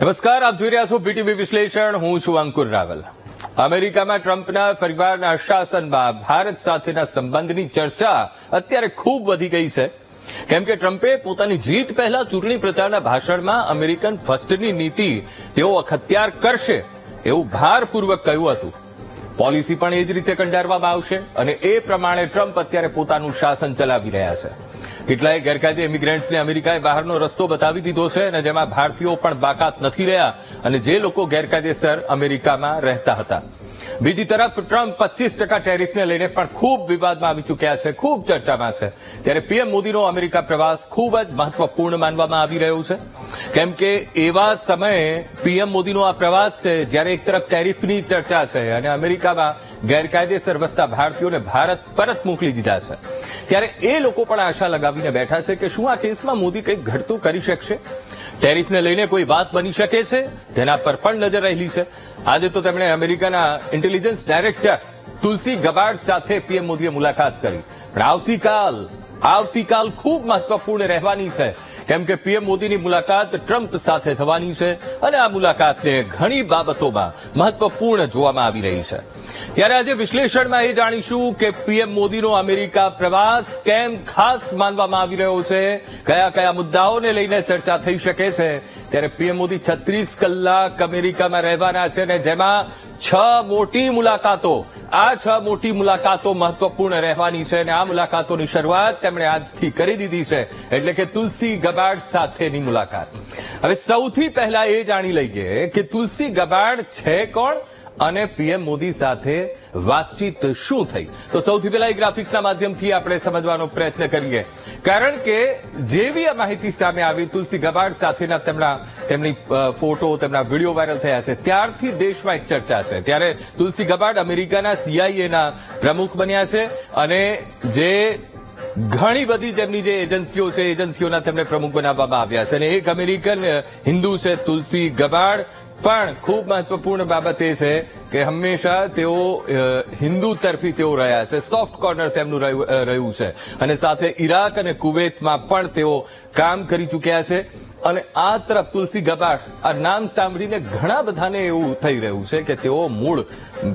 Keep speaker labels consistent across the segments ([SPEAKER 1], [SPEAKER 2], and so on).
[SPEAKER 1] નમસ્કાર, આપ જોઈ રહ્યા છો પીટીવી વિશ્લેષણ. હું છું અંકુર રાવલ. અમેરિકામાં ટ્રમ્પના પરિવારના શાસનમાં ભારત સાથેના સંબંધની ચર્ચા અત્યારે ખૂબ વધી ગઈ છે. કેમ કે ટ્રમ્પે પોતાની જીત પહેલા ચૂંટણી પ્રચારના ભાષણમાં અમેરિકન ફર્સ્ટની નીતિ તેઓ અખત્યાર કરશે એવું ભારપૂર્વક કહ્યું હતું. પોલિસી પણ એ જ રીતે કંડારવામાં આવશે અને એ પ્રમાણે ટ્રમ્પ અત્યારે પોતાનું શાસન ચલાવી રહ્યા છે. કેટલાય ગેરકાયદે ઇમિગ્રન્ટ્સને અમેરિકાએ બહારનો રસ્તો બતાવી દીધો છે અને જેમાં ભારતીયો પણ બાકાત નથી રહ્યા અને જે લોકો ગેરકાયદેસર અમેરિકામાં રહેતા હતા. બીજી તરફ, ટ્રમ્પ પચીસ ટકા ટેરિફને લઈને પણ ખૂબ વિવાદમાં આવી ચૂક્યા છે, ખૂબ ચર્ચામાં છે. ત્યારે પીએમ મોદીનો અમેરિકા પ્રવાસ ખૂબ જ મહત્વપૂર્ણ માનવામાં આવી રહ્યું છે. કેમ કે એવા સમયે પીએમ મોદીનો આ પ્રવાસ છે જ્યારે એક તરફ ટેરિફની ચર્ચા છે અને અમેરિકામાં ગેરકાયદેસર વસતા ભારતીયોને ભારત પરત મોકલી દીધા છે. ત્યારે એ લોકો પણ આશા લગાવીને બેઠા છે કે શું આ કેસમાં મોદી કંઈક ઘટતું કરી શકશે? ટેરિફને લઈને કોઈ વાત બની શકે છે? તેના પર પણ નજર રહેલી છે. આજે તો તેમણે અમેરિકાના ઇન્ટેલિજન્સ ડાયરેક્ટર તુલસી ગબાડ સાથે પીએમ મોદીએ મુલાકાત કરી. પણ આવતીકાલ આવતીકાલ ખૂબ મહત્વપૂર્ણ રહેવાની છે. કેમ કે પીએમ મોદીની મુલાકાત ટ્રમ્પ સાથે થવાની છે અને આ મુલાકાતને ઘણી બાબતોમાં મહત્વપૂર્ણ જોવામાં આવી રહી છે. ત્યારે આજે વિશ્લેષણમાં એ જાણીશું કે પીએમ મોદીનો અમેરિકા પ્રવાસ કેમ ખાસ માનવામાં આવી રહ્યો છે, કયા કયા મુદ્દાઓને લઈને ચર્ચા થઈ શકે છે. ત્યારે પીએમ મોદી છત્રીસ કલાક અમેરિકામાં રહેવાના છે અને જેમાં છ મોટી મુલાકાતો, આ છ મોટી મુલાકાતો મહત્વપૂર્ણ રહેવાની છે અને આ મુલાકાતોની શરૂઆત તેમણે આજથી કરી દીધી છે. એટલે કે તુલસી ગબાડ સાથેની મુલાકાત. હવે સૌથી પહેલા એ જાણી લઈએ કે તુલસી ગબાડ છે કોણ? અને પીએમ મોદી સાથે વાતચીત શું થઈ? તો સૌથી પહેલા એ ગ્રાફિક્સના માધ્યમથી આપણે સમજવાનો પ્રયત્ન કરીએ. કારણ કે જેવી આ માહિતી સામે આવી, તુલસી ગબાડ સાથેના તેમના તેમની ફોટો, તેમના વીડિયો વાયરલ થયા છે. ત્યારથી દેશમાં એક ચર્ચા છે. ત્યારે તુલસી ગબાડ અમેરિકાના સીઆઈએના પ્રમુખ બન્યા છે અને જે ઘણી બધી જેમની જે એજન્સીઓ છે, એજન્સીઓના તેમને પ્રમુખ બનાવવામાં આવ્યા છે. અને એક અમેરિકન હિન્દુ છે તુલસી ગબાડ પણ ખૂબ મહત્વપૂર્ણ બાબત એ છે કે હંમેશા તેઓ હિન્દુ તરફી તેઓ રહ્યા છે. સોફ્ટ કોર્નર તેમનું રહ્યું છે. અને સાથે ઈરાક અને કુવેતમાં પણ તેઓ કામ કરી ચૂક્યા છે. અને આ તરફ તુલસી ગબાટ આ નામ સાંભળીને ઘણા બધાને એવું થઈ રહ્યું છે કે તેઓ મૂળ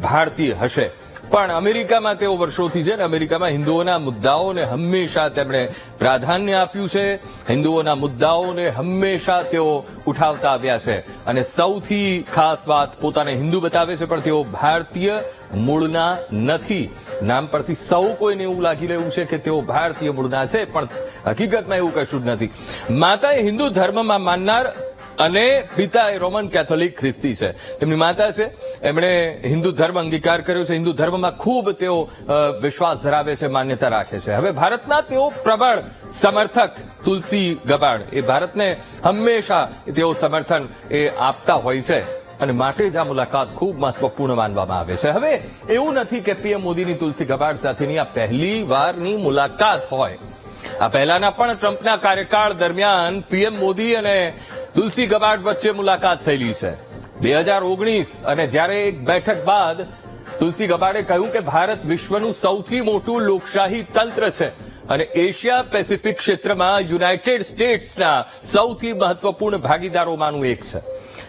[SPEAKER 1] ભારતીય હશે. પણ અમેરિકામાં તેઓ વર્ષોથી છે ને અમેરિકામાં હિન્દુઓના મુદ્દાઓને હંમેશા તેમણે પ્રાધાન્ય આપ્યું છે. હિન્દુઓના મુદ્દાઓને હંમેશા તેઓ ઉઠાવતા આવ્યા છે. અને સૌથી ખાસ વાત પોતાને હિન્દુ બતાવે છે, પણ તેઓ ભારતીય મૂળના નથી. નામ પરથી સૌ કોઈને એવું લાગી રહ્યું છે કે તેઓ ભારતીય મૂળના છે, પણ હકીકતમાં એવું કશું જ નથી. માતાએ હિન્દુ ધર્મમાં માનનાર અને પિતા એ રોમન કેથોલિક ખ્રિસ્તી છે. તેમની માતા છે, એમણે હિન્દુ ધર્મ અંગીકાર કર્યો છે. હિન્દુ ધર્મમાં ખૂબ તેઓ વિશ્વાસ ધરાવે છે, માન્યતા રાખે છે. હવે ભારતના તેઓ પ્રબળ સમર્થક તુલસી ગબાડ, એ ભારતને હંમેશા તેઓ સમર્થન, એ આપતા હોય છે. અને માટે જ આ મુલાકાત ખૂબ મહત્વપૂર્ણ માનવામાં આવે છે. હવે એવું નથી કે પીએમ મોદીની તુલસી ગબાડ સાથેની આ પહેલી વારની મુલાકાત હોય. આ પહેલાના પણ ટ્રમ્પના કાર્યકાળ દરમિયાન પીએમ મોદી અને તુલસી ગબાડ વચ્ચે મુલાકાત થયેલી છે. બે હજાર ઓગણીસ અને જ્યારે એક બેઠક બાદ તુલસી ગબાડે કહ્યું કે ભારત વિશ્વનું સૌથી મોટું લોકશાહી તંત્ર છે અને એશિયા પેસિફિક ક્ષેત્રમાં યુનાઇટેડ સ્ટેટ્સના સૌથી મહત્વપૂર્ણ ભાગીદારોમાંનું એક છે.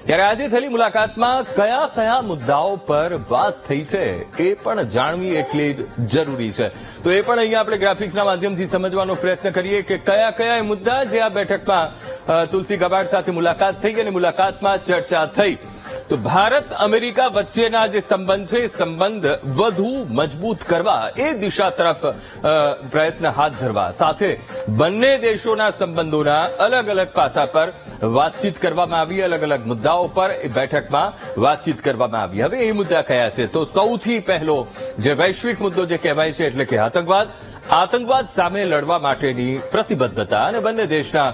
[SPEAKER 1] ત્યારે આજે થયેલી મુલાકાતમાં કયા કયા મુદ્દાઓ પર વાત થઈ છે એ પણ જાણવી એટલી જ જરૂરી છે. તો એ પણ અહીંયા આપણે ગ્રાફિક્સના માધ્યમથી સમજવાનો પ્રયત્ન કરીએ કે કયા કયા મુદ્દા જે આ બેઠકમાં તુલસી ગબાડ સાથે મુલાકાત થઈ અને મુલાકાતમાં ચર્ચા થઈ. તો ભારત અમેરિકા વચ્ચેના જે સંબંધ છે, એ સંબંધ વધુ મજબૂત કરવા એ દિશા તરફ પ્રયત્ન હાથ ધરવા. સાથે બંને દેશોના સંબંધોના અલગ અલગ પાસા પર વાતચીત કરવામાં આવી અલગ અલગ મુદ્દાઓ પર એ બેઠકમાં વાતચીત કરવામાં આવી. હવે એ મુદ્દા કયા છે? તો સૌથી પહેલો જે વૈશ્વિક મુદ્દો જે કહેવાય છે, એટલે કે આતંકવાદ. આતંકવાદ સામે લડવા માટેની પ્રતિબદ્ધતા અને બંને દેશના,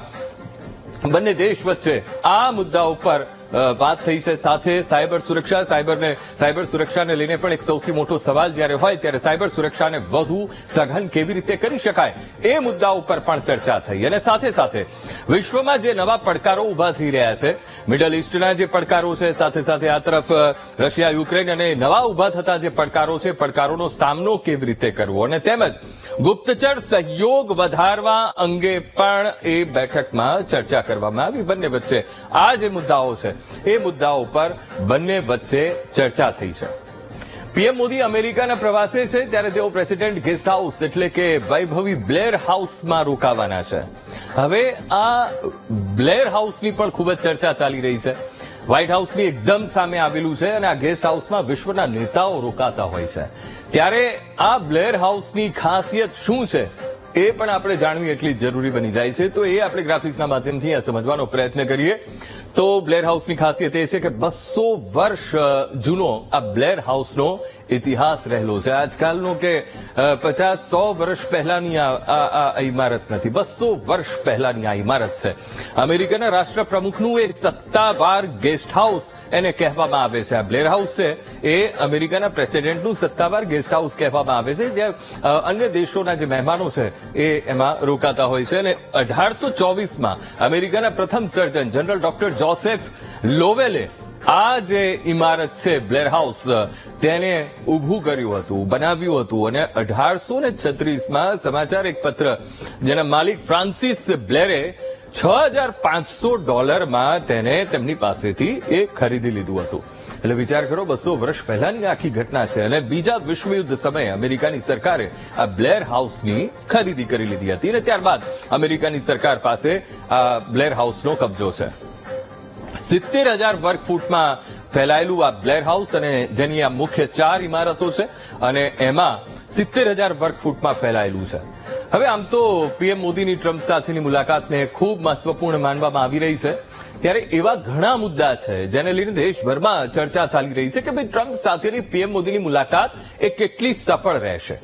[SPEAKER 1] બંને દેશ વચ્ચે આ મુદ્દા ઉપર વાત થઈ છે સાથે સાયબર સુરક્ષા. સાયબરને, સાયબર સુરક્ષાને લઈને પણ એક સૌથી મોટો સવાલ જ્યારે હોય ત્યારે સાયબર સુરક્ષાને વધુ સઘન કેવી રીતે કરી શકાય એ મુદ્દા ઉપર પણ ચર્ચા થઈ. અને સાથે સાથે વિશ્વમાં જે નવા પડકારો ઊભા થઈ રહ્યા છે, મિડલ ઇસ્ટના જે પડકારો છે, સાથે સાથે આ તરફ રશિયા, યુક્રેન અને નવા ઊભા થતા જે પડકારો છે, પડકારોનો સામનો કેવી રીતે કરવો? અને તેમજ ગુપ્તચર સહયોગ વધારવા અંગે પણ એ બેઠકમાં ચર્ચા કરવામાં આવી. બંને વચ્ચે આ જે મુદ્દાઓ છે એ મુદ્દાઓ પર બંને વચ્ચે ચર્ચા થઈ છે. પીએમ મોદી અમેરિકાના પ્રવાસે છે ત્યારે તેઓ પ્રેસિડેન્ટ ગેસ્ટ હાઉસ એટલે કે વૈભવી બ્લેર હાઉસમાં રોકાવાના છે. હવે આ બ્લેર હાઉસની પણ ખૂબ જ ચર્ચા ચાલી રહી છે. વ્હાઇટ હાઉસની એકદમ સામે આવેલું છે અને આ ગેસ્ટ હાઉસમાં વિશ્વના નેતાઓ રોકાતા હોય છે. ત્યારે આ બ્લેર હાઉસની ખાસિયત શું છે? એ પણ આપણે જાણવી એટલી જ જરૂરી બની જાય છે. તો એ આપણે ગ્રાફિક્સના માધ્યમથી આ સમજવાનો પ્રયત્ન કરીએ. તો બ્લેર હાઉસની ખાસિયત એ છે કે બસો વર્ષ જૂનો આ બ્લેર હાઉસનો ઇતિહાસ રહેલો છે. આજકાલનો કે પચાસ, સો વર્ષ પહેલાની આ ઇમારત નથી. બસો વર્ષ પહેલાની આ ઇમારત છે. અમેરિકાના રાષ્ટ્રપ્રમુખનું એ સત્તાવાર ગેસ્ટ હાઉસ એને કહેવામાં આવે છે. આ બ્લેર હાઉસ છે. એ અમેરિકાના પ્રેસિડેન્ટનું સત્તાવાર ગેસ્ટ હાઉસ કહેવામાં આવે છે. જ્યાં અન્ય દેશોના જે મહેમાનો છે, એ એમાં રોકાતા હોય છે. અને અઢારસો ચોવીસમાં અમેરિકાના પ્રથમ સર્જન જનરલ ડોક્ટર જોસેફ લોવેલે આ જે ઇમારત છે બ્લેર હાઉસ તેને ઊભું કર્યું હતું, બનાવ્યું હતું. અને અઢારસો ને છત્રીસમાં સમાચાર એક પત્ર, જેના માલિક ફ્રાન્સિસ બ્લેરે છ હજાર પાંચસો ડોલરમાં તેને તેમની પાસેથી એ ખરીદી લીધું હતું. એટલે વિચાર કરો, બસો વર્ષ પહેલાની આખી ઘટના છે અને બીજા વિશ્વયુદ્ધ સમયે અમેરિકાની સરકારે આ બ્લેર હાઉસની ખરીદી કરી લીધી હતી અને ત્યારબાદ અમેરિકાની સરકાર પાસે આ બ્લેર હાઉસનો કબજો છે. સિત્તેર હજાર વર્ગ ફૂટમાં ફેલાયેલું આ બ્લેર હાઉસ અને જેની આ મુખ્ય ચાર ઇમારતો છે અને એમાં સિત્તેર હજાર વર્ગ ફૂટમાં ફેલાયેલું છે. હવે આમ તો પીએમ મોદીની ટ્રમ્પ સાથેની મુલાકાતને ખૂબ મહત્વપૂર્ણ માનવામાં આવી રહી છે. ત્યારે એવા ઘણા મુદ્દા છે જેને લઈને દેશભરમાં ચર્ચા ચાલી રહી છે કે ભાઈ ટ્રમ્પ સાથેની પીએમ મોદીની મુલાકાત એ કેટલી સફળ રહેશે.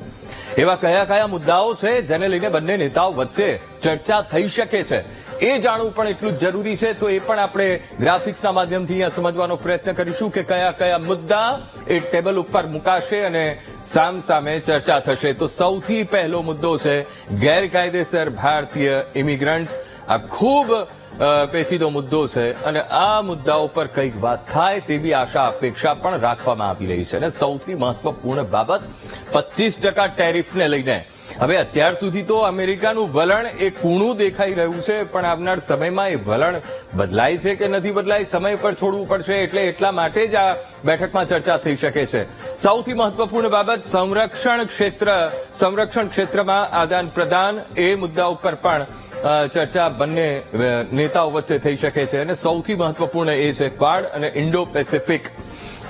[SPEAKER 1] એવા કયા કયા મુદ્દાઓ છે જેને લઈને બંને નેતાઓ વચ્ચે ચર્ચા થઈ શકે છે. એ જાણવું પણ એટલું જ જરૂરી છે. તો એ પણ આપણે ગ્રાફિક્સના માધ્યમથી અહીંયા સમજવાનો પ્રયત્ન કરીશું કે કયા કયા મુદ્દા એ ટેબલ ઉપર મુકાશે અને સામ સામે ચર્ચા થશે. તો સૌથી પહેલો મુદ્દો છે ગેરકાયદેસર ભારતીય ઇમિગ્રન્ટ્સ. આ ખૂબ પેચીદો મુદ્દો છે અને આ મુદ્દા ઉપર કંઈક વાત થાય તેવી આશા અપેક્ષા પણ રાખવામાં આવી રહી છે. અને સૌથી મહત્વપૂર્ણ બાબત, પચીસ ટકા ટેરિફને લઈને. હવે અત્યાર સુધી તો અમેરિકાનું વલણ એ કૂણું દેખાઈ રહ્યું છે, પણ આવનાર સમયમાં એ વલણ બદલાય છે કે નથી બદલાય સમય પર છોડવું પડશે એટલે એટલા માટે જ આ બેઠકમાં ચર્ચા થઈ શકે છે. સૌથી મહત્વપૂર્ણ બાબત, સંરક્ષણ ક્ષેત્ર. સંરક્ષણ ક્ષેત્રમાં આદાન પ્રદાન એ મુદ્દા ઉપર પણ ચર્ચા બંને નેતાઓ વચ્ચે થઈ શકે છે અને સૌથી મહત્વપૂર્ણ એ છે ક્વાડ અને ઇન્ડો પેસિફિક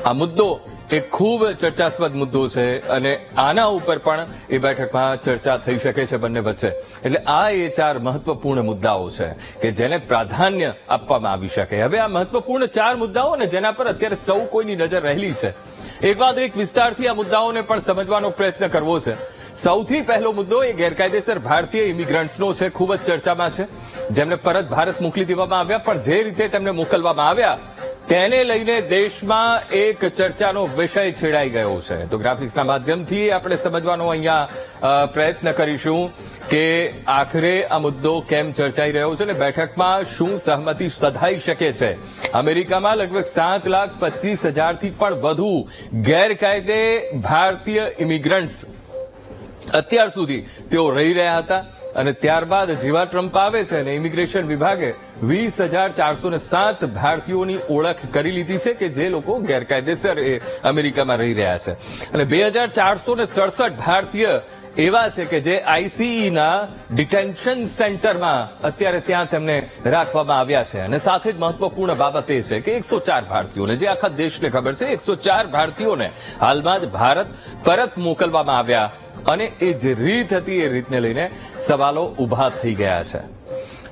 [SPEAKER 1] આ મુદ્દો એ ખૂબ ચર્ચાસ્પદ મુદ્દો છે અને આના ઉપર પણ એ બેઠકમાં ચર્ચા થઈ શકે છે બંને વચ્ચે. એટલે આ એ ચાર મહત્વપૂર્ણ મુદ્દાઓ છે કે જેને પ્રાધાન્ય આપવામાં આવી શકે. હવે આ મહત્વપૂર્ણ ચાર મુદ્દાઓ ને જેના પર અત્યારે સૌ કોઈની નજર રહેલી છે. એક વાત એક વિસ્તારથી આ મુદ્દાઓને પણ સમજવાનો પ્રયત્ન કરવો છે. સૌથી પહેલો મુદ્દો એ ગેરકાયદેસર ભારતીય ઇમિગ્રન્ટ્સનો છે, ખૂબ જ ચર્ચામાં છે. જેમને પરત ભારત મોકલી દેવામાં આવ્યા, પણ જે રીતે તેમને મોકલવામાં આવ્યા, તેને લઈને દેશમાં એક ચર્ચાનો વિષય છેડાઈ ગયો છે. તો ગ્રાફિક્સના માધ્યમથી આપણે સમજવાનો અહીંયા પ્રયત્ન કરીશું કે આખરે આ મુદ્દો કેમ ચર્ચાઈ રહ્યો છે અને બેઠકમાં શું સહમતિ સધાઈ શકે છે. અમેરિકામાં લગભગ સાત લાખ પચીસ હજારથી પણ વધુ ગેરકાયદે ભારતીય ઇમિગ્રન્ટ્સ અત્યાર સુધી તેઓ રહી રહ્યા હતા અને ત્યારબાદ જેવા ટ્રમ્પ આવે છે અને ઇમિગ્રેશન વિભાગે વીસ હજાર ચારસો ને સાત ભારતીયોની ઓળખ કરી લીધી છે કે જે લોકો ગેરકાયદેસર એ અમેરિકામાં રહી રહ્યા છે. અને બે હજાર ચારસો ને સડસઠ ભારતીય એવા છે કે જે આઈસીઈના ડિટેન્શન સેન્ટરમાં અત્યારે ત્યાં તેમને રાખવામાં આવ્યા છે. અને સાથે જ મહત્વપૂર્ણ બાબત એ છે કે એકસો ચાર ભારતીયોને, જે આખા દેશને ખબર છે, એકસો ચાર ભારતીયોને હાલમાં જ ભારત પરત મોકલવામાં આવ્યા અને એ જે રીત હતી એ રીતને લઈને સવાલો ઊભા થઈ ગયા છે.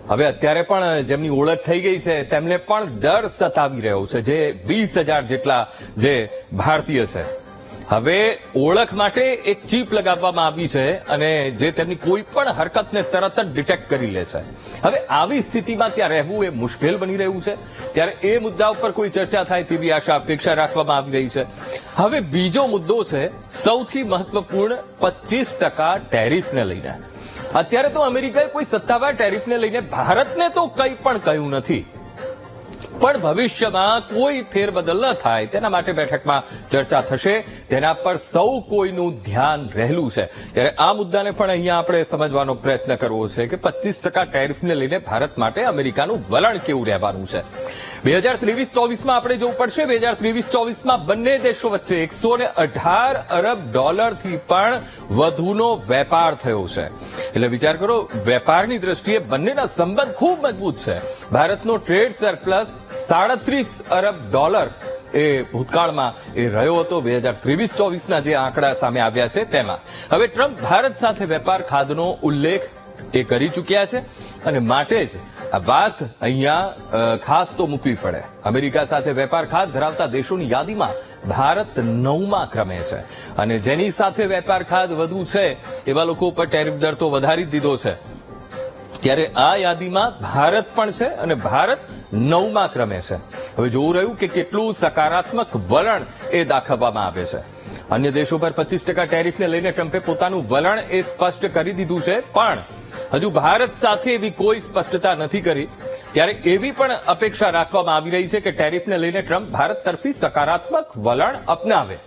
[SPEAKER 1] હવે અત્યારે પણ જેમની ઓળખ થઈ ગઈ છે, તેમને પણ ડર સતાવી રહ્યો છે જે વીસ હજાર જેટલા જે ભારતીય છે. હવે ઓળખ માટે એક ચીપ લગાવવામાં આવી છે અને જે તેમની કોઈ પણ હરકતને તરત જ ડિટેક્ટ કરી લે છે. હવે આવી સ્થિતિમાં ત્યાં રહેવું એ મુશ્કેલ બની રહ્યું છે. ત્યારે એ મુદ્દા ઉપર કોઈ ચર્ચા થાય તેવી આશા, અપેક્ષા રાખવામાં આવી રહી છે. હવે બીજો મુદ્દો છે, સૌથી મહત્વપૂર્ણ પચીસ ટકા ટેરિફને લઈને. અત્યારે તો અમેરિકાએ કોઈ સત્તાવાર ટેરિફને લઈને ભારતને તો કંઈ પણ કહ્યું નથી. પણ ભવિષ્યમાં કોઈ ફેરબદલ ન થાય. તેના માટે બેઠકમાં ચર્ચા થશે. તેના પર સૌ કોઈનું ધ્યાન રહેલું છે. ત્યારે આ મુદ્દાને પણ અહીંયા આપણે સમજવાનો પ્રયત્ન કરવો છે કે પચીસ ટકા ટેરિફને લઈને ભારત માટે અમેરિકાનું વલણ કેવું રહેવાનું છે? બે હજાર ત્રેવીસ ચોવીસમાં આપણે જોવું પડશે. બે હજાર ત્રેવીસ ચોવીસમાં બંને દેશો વચ્ચે એકસો ને અઢાર અરબ ડોલરથી પણ વધુનો વેપાર થયો છે. એટલે વિચાર કરો, વેપારની દ્રષ્ટિએ બંનેના સંબંધ ખૂબ મજબૂત છે. ભારતનો ટ્રેડ સરપ્લસ સાડત્રીસ અરબ ડોલર એ ભૂતકાળમાં એ રહ્યો હતો. બે હજાર ત્રેવીસ ચોવીસના જે આંકડા સામે આવ્યા છે તેમાં. હવે ટ્રમ્પ ભારત સાથે વેપાર ખાધનો ઉલ્લેખ એ કરી ચૂક્યા છે. અને માટે જ આ વાત અહીંયા ખાસ તો મૂકવી પડે. અમેરિકા સાથે વેપાર ખાત ધરાવતા દેશોની યાદીમાં ભારત નવમા ક્રમે છે. અને જેની સાથે વેપાર ખાત વધુ છે, એવા લોકો ઉપર ટેરિફ દર તો વધારી દીધો છે. ત્યારે આ યાદીમાં ભારત પણ છે અને ભારત નવમા ક્રમે છે. હવે જોવું રહ્યું કે કેટલું સકારાત્મક વલણ એ દાખવવામાં આવે છે. અન્ય દેશો પર પચીસ ટકા ટેરિફને લઈને ટ્રમ્પે પોતાનું વલણ એ સ્પષ્ટ કરી દીધું છે, પણ હજુ ભારત સાથે એવી કોઈ સ્પષ્ટતા નથી કરી. ત્યારે એવી પણ અપેક્ષા રાખવામાં આવી રહી છે કે ટેરિફને લઈને ટ્રમ્પ ભારત તરફી સકારાત્મક વલણ અપનાવે.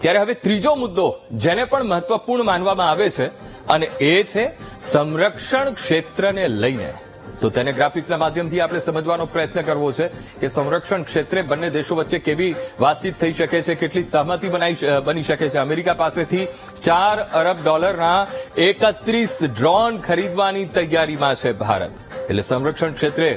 [SPEAKER 1] ત્યારે હવે ત્રીજો મુદ્દો, જેને પણ મહત્વપૂર્ણ માનવામાં આવે છે, અને એ છે સંરક્ષણ ક્ષેત્રને લઈને. તો તેને ગ્રાફિક્સના માધ્યમથી આપણે સમજવાનો પ્રયત્ન કરવો છે કે સંરક્ષણ ક્ષેત્રે બંને દેશો વચ્ચે કેવી વાતચીત થઈ શકે છે, કેટલી સહમતિ બનાવી બની શકે છે. અમેરિકા પાસેથી ચાર અરબ ડોલરના એકત્રીસ ડ્રોન ખરીદવાની તૈયારીમાં છે ભારત. એટલે સંરક્ષણ ક્ષેત્રે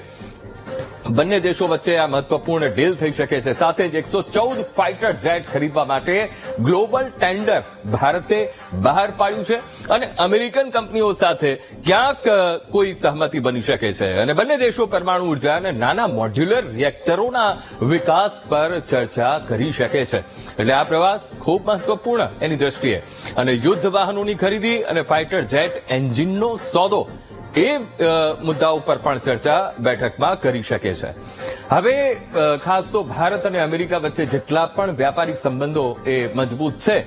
[SPEAKER 1] બંને દેશો વચ્ચે આ મહત્વપૂર્ણ ડીલ થઈ શકે છે. સાથે જ એકસો ચૌદ ફાઇટર જેટ ખરીદવા માટે ગ્લોબલ ટેન્ડર ભારતે બહાર પાડ્યું છે અને અમેરિકન કંપનીઓ સાથે ક્યાંક કોઈ સહમતિ બની શકે છે. અને બંને દેશો પરમાણુ ઊર્જા અને નાના મોડ્યુલર રિએક્ટરોના વિકાસ પર ચર્ચા કરી શકે છે. એટલે આ પ્રવાસ ખૂબ મહત્વપૂર્ણ એની દ્રષ્ટિએ. અને યુદ્ધ વાહનોની ખરીદી અને ફાઇટર જેટ એન્જિનનો સોદો એ મુદ્દા ઉપર પણ ચર્ચા બેઠકમાં કરી શકે છે. હવે ખાસ તો ભારત અને અમેરિકા વચ્ચે જેટલા પણ વ્યાપારિક સંબંધો એ મજબૂત છે,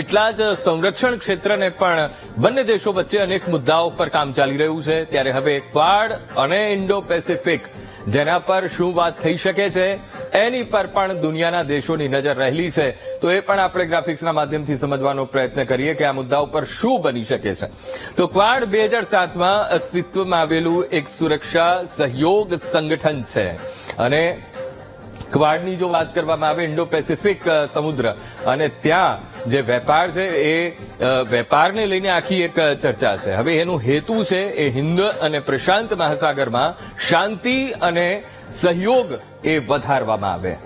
[SPEAKER 1] એટલા જ સંરક્ષણ ક્ષેત્રને પણ બંને દેશો વચ્ચે અનેક મુદ્દાઓ પર કામ ચાલી રહ્યું છે. ત્યારે હવે ક્વાડ અને ઇન્ડો પેસિફિક જેના પર શું વાત થઈ શકે છે, એની પર પણ દુનિયાના દેશોની નજર રહેલી છે. તો એ પણ આપણે ગ્રાફિક્સના માધ્યમથી સમજવાનો પ્રયત્ન કરીએ કે આ મુદ્દા ઉપર શું બની શકે છે. તો ક્વાડ બે હજાર સાતમાં અસ્તિત્વમાં આવેલું એક સુરક્ષા સહયોગ સંગઠન છે. અને ક્વાડની જો વાત કરવામાં આવે, ઇન્ડો પેસિફિક સમુદ્ર. અને ત્યાં જે વેપાર છે, એ વેપારને લઈને આખી એક ચર્ચા છે. હવે એનું હેતુ છે, એ હિન્દ અને પ્રશાંત મહાસાગરમાં શાંતિ અને સહયોગ એ વધારવામાં આવે.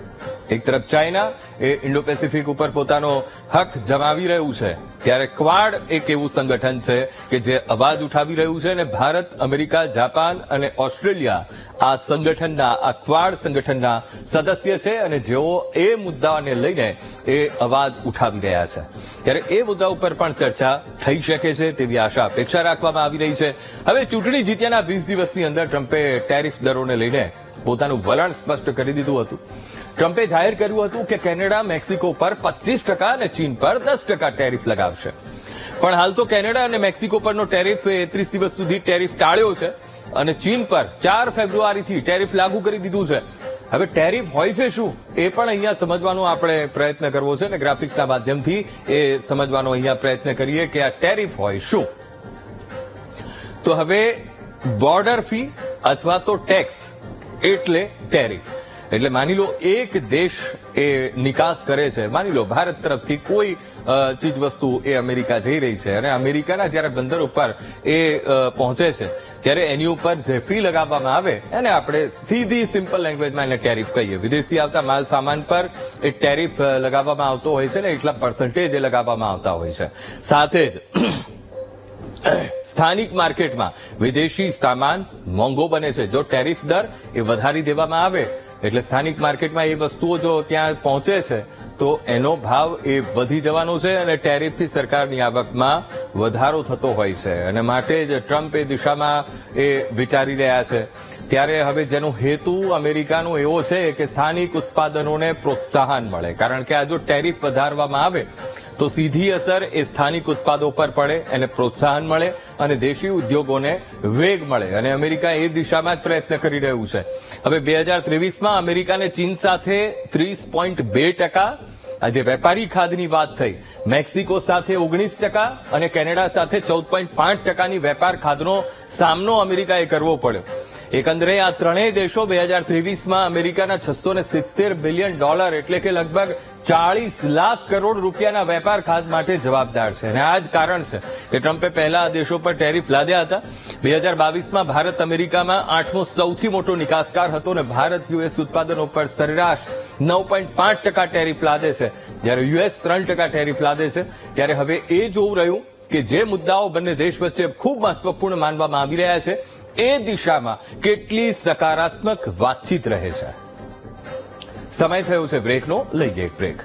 [SPEAKER 1] એક તરફ ચાઇના, એ ઇન્ડો પેસિફિક ઉપર પોતાનો હક જમાવી રહ્યું છે. ત્યારે ક્વાડ એક એવું સંગઠન છે કે જે અવાજ ઉઠાવી રહ્યું છે અને ભારત, અમેરિકા, જાપાન અને ઓસ્ટ્રેલિયા આ સંગઠનના, આ ક્વાડ સંગઠનના સદસ્ય છે અને જેઓ એ મુદ્દાને લઈને એ અવાજ ઉઠાવી રહ્યા છે. ત્યારે એ મુદ્દા ઉપર પણ ચર્ચા થઈ શકે છે તેવી આશા અપેક્ષા રાખવામાં આવી રહી છે. હવે ચૂંટણી જીત્યાના વીસ દિવસની અંદર ટ્રમ્પે ટેરિફ દરોને લઈને પોતાનું વલણ સ્પષ્ટ કરી દીધું હતું. ટ્રમ્પે જાહેર કર્યું હતું કે કેનેડા મેક્સિકો પર પચીસ ટકા અને ચીન પર દસ ટકા ટેરિફ લગાવશે. પણ હાલ તો કેનેડા અને મેક્સિકો પરનો ટેરિફ ત્રીસ દિવસ સુધી ટેરિફ ટાળ્યો છે અને ચીન પર ચાર ફેબ્રુઆરીથી ટેરિફ લાગુ કરી દીધું છે. હવે ટેરિફ હોય છે શું? એ પણ અહીંયા સમજવાનો આપણે પ્રયત્ન કરવો છે ને ગ્રાફિક્સના માધ્યમથી એ સમજવાનો અહીંયા પ્રયત્ન કરીએ કે આ ટેરિફ હોય શું? તો હવે બોર્ડર ફી અથવા તો ટેક્સ એટલે ટેરિફ. એટલે માની લો એક દેશ એ નિકાસ કરે છે, માની લો ભારત તરફથી કોઈ ચીજ વસ્તુ એ અમેરિકા જઈ રહી છે અને અમેરિકાના જ્યારે બંદર ઉપર એ પહોંચે છે, ત્યારે એની ઉપર જે ફી લગાવવામાં આવે એને આપણે સીધી સિમ્પલ લેંગ્વેજમાં એને ટેરિફ કહીએ. વિદેશથી આવતા માલ સામાન પર એ ટેરિફ લગાવવામાં આવતો હોય છે ને, એટલા પર્સન્ટેજ એ લગાવવામાં આવતા હોય છે. સાથે જ સ્થાનિક માર્કેટમાં વિદેશી સામાન મોંઘો બને છે. જો ટેરિફ દર એ વધારી દેવામાં આવે એટલે સ્થાનિક માર્કેટમાં એ વસ્તુઓ જો ત્યાં પહોંચે છે, તો એનો ભાવ એ વધી જવાનો છે અને ટેરિફથી સરકારની આવકમાં વધારો થતો હોય છે. અને માટે જ ટ્રમ્પ એ દિશામાં એ વિચારી રહ્યા છે. ત્યારે હવે જેનો હેતુ અમેરિકાનો એવો છે કે સ્થાનિક ઉત્પાદનોને પ્રોત્સાહન મળે. કારણ કે આ જો ટેરિફ વધારવામાં આવે તો સીધી અસર એ સ્થાનિક ઉત્પાદો પર પડે, એને પ્રોત્સાહન મળે અને દેશી ઉદ્યોગોને વેગ મળે. અને અમેરિકા એ દિશામાં જ પ્રયત્ન કરી રહ્યું છે. હવે બે હજાર ત્રેવીસમાં અમેરિકાને ચીન સાથે ત્રીસ પોઈન્ટ બે ટકા આજે વેપારી ખાધની વાત થઈ. મેક્સિકો સાથે ઓગણીસ ટકા અને કેનેડા સાથે ચૌદ પોઈન્ટ પાંચ ટકાની વેપાર ખાધનો સામનો અમેરિકાએ કરવો પડ્યો. એકંદરે આ ત્રણેય દેશો બે હજાર ત્રેવીસમાં અમેરિકાના છસો ને સિત્તેર બિલિયન ડોલર એટલે કે લગભગ ચાળીસ લાખ કરોડ રૂપિયાના વેપાર ખાત માટે જવાબદાર છે. અને આ જ કારણ છે કે ટ્રમ્પે પહેલા આ દેશો પર ટેરિફ લાદ્યા હતા. બે હજાર બાવીસમાં ભારત અમેરિકામાં આઠમો સૌથી મોટો નિકાસકાર હતો અને ભારત યુએસ ઉત્પાદનો પર સરેરાશ નવ પોઈન્ટ પાંચ ટકા ટેરિફ લાદે છે. જ્યારે યુએસ ત્રણ ટકા ટેરિફ લાદે છે. ત્યારે હવે એ જોવું રહ્યું કે જે મુદ્દાઓ બંને દેશ વચ્ચે ખૂબ મહત્વપૂર્ણ માનવામાં આવી રહ્યા છે, એ દિશામાં કેટલી સકારાત્મક વાતચીત રહે છે. સમય થયો છે બ્રેકનો લઈએ એક બ્રેક